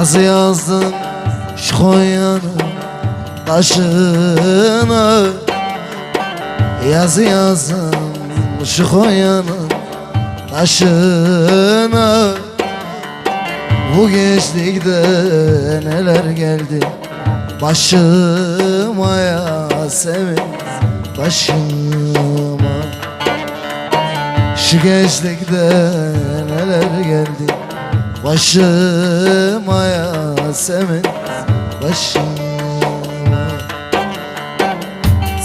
Yazı yazdım şu Konya'nın taşına Yazı yazdım şu Konya'nın taşına Bu gençlikte neler geldi? Başıma Yasemin Başıma. Şu gençlikte neler geldi Başıma Yasemin Başıma.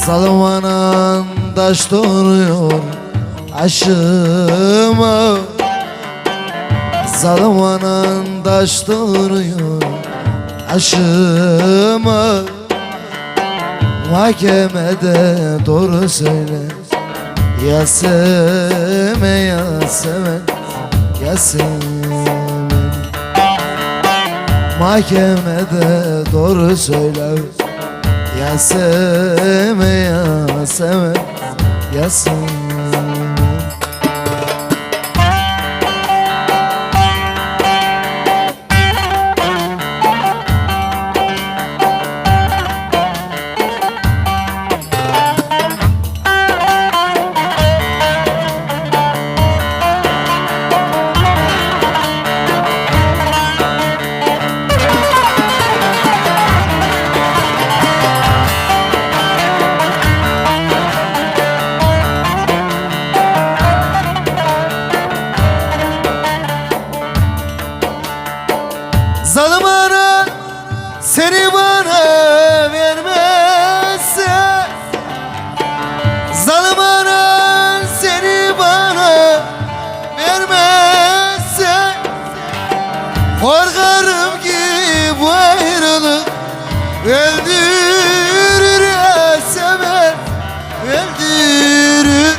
Salmanan taş doğuruyor aşıma. Salmanan taş doğuruyor aşıma. Mahkemede doğru söyle. Yaseme Yasemen Yasemen Mahkemede doğru söyle Yaseme Yasemen Yasemen Zalim ana seni bana vermezse Zalim ana seni bana vermezse Korkarım ki bu ayrılık öldürür ya sever öldürür.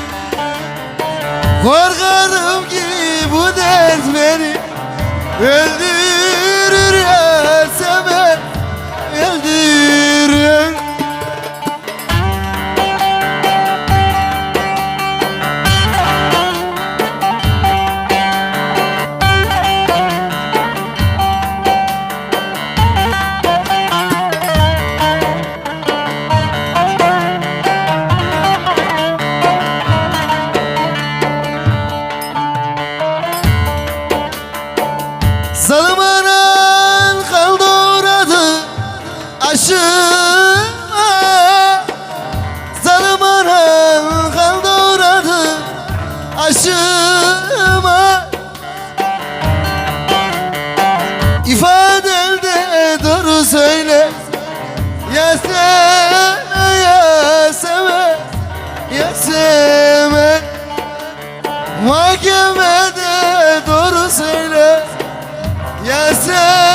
Korkarım ki bu dert beni öldürür Kesime Mahkemede doğru söyle. Yesem